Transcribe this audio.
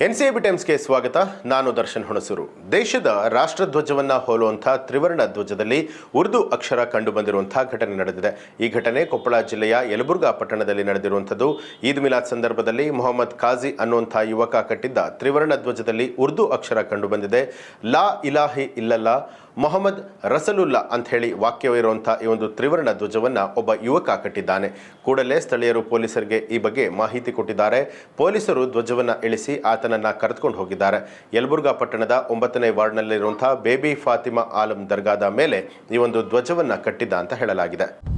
ಎನ್ಸಿಎಬಿ ಟೈಮ್ಸ್ಗೆ ಸ್ವಾಗತ. ನಾನು ದರ್ಶನ್ ಹುಣಸೂರು. ದೇಶದ ರಾಷ್ಟ್ರಧ್ವಜವನ್ನು ಹೋಲುವಂಥ ತ್ರಿವರ್ಣ ಧ್ವಜದಲ್ಲಿ ಉರ್ದು ಅಕ್ಷರ ಕಂಡು ಬಂದಿರುವಂತಹ ಘಟನೆ ನಡೆದಿದೆ. ಈ ಘಟನೆ ಕೊಪ್ಪಳ ಜಿಲ್ಲೆಯ ಯಲಬುರ್ಗಾ ಪಟ್ಟಣದಲ್ಲಿ ನಡೆದಿರುವಂಥದ್ದು. ಈದ್ ಮಿಲಾದ್ ಸಂದರ್ಭದಲ್ಲಿ ಮೊಹಮ್ಮದ್ ಖಾಜಿ ಅನ್ನುವಂಥ ಯುವಕ ಕಟ್ಟಿದ್ದ ತ್ರಿವರ್ಣ ಧ್ವಜದಲ್ಲಿ ಉರ್ದು ಅಕ್ಷರ ಕಂಡುಬಂದಿದೆ. ಲಾ ಇಲಾಹಿ ಇಲ್ಲಲ್ಲ ಮೊಹಮ್ಮದ್ ರಸಲುಲ್ಲಾ ಅಂತ ಹೇಳಿ ವಾಕ್ಯವಿರುವಂತಹ ಈ ಒಂದು ತ್ರಿವರ್ಣ ಧ್ವಜವನ್ನ ಒಬ್ಬ ಯುವಕ ಕಟ್ಟಿದ್ದಾನೆ. ಕೂಡಲೇ ಸ್ಥಳೀಯರು ಪೊಲೀಸರಿಗೆ ಈ ಬಗ್ಗೆ ಮಾಹಿತಿ ಕೊಟ್ಟಿದ್ದಾರೆ. ಪೊಲೀಸರು ಧ್ವಜವನ್ನ ಇಳಿಸಿ ಆತನನ್ನ ಕರೆದುಕೊಂಡು ಹೋಗಿದ್ದಾರೆ. ಯಲಬುರ್ಗಾ ಪಟ್ಟಣದ ಒಂಬತ್ತನೇ ವಾರ್ಡ್ನಲ್ಲಿರುವಂತಹ ಬೇಬಿ ಫಾತಿಮಾ ಆಲಂ ದರ್ಗಾದ ಮೇಲೆ ಈ ಒಂದು ಧ್ವಜವನ್ನ ಕಟ್ಟಿದ್ದ ಅಂತ ಹೇಳಲಾಗಿದೆ.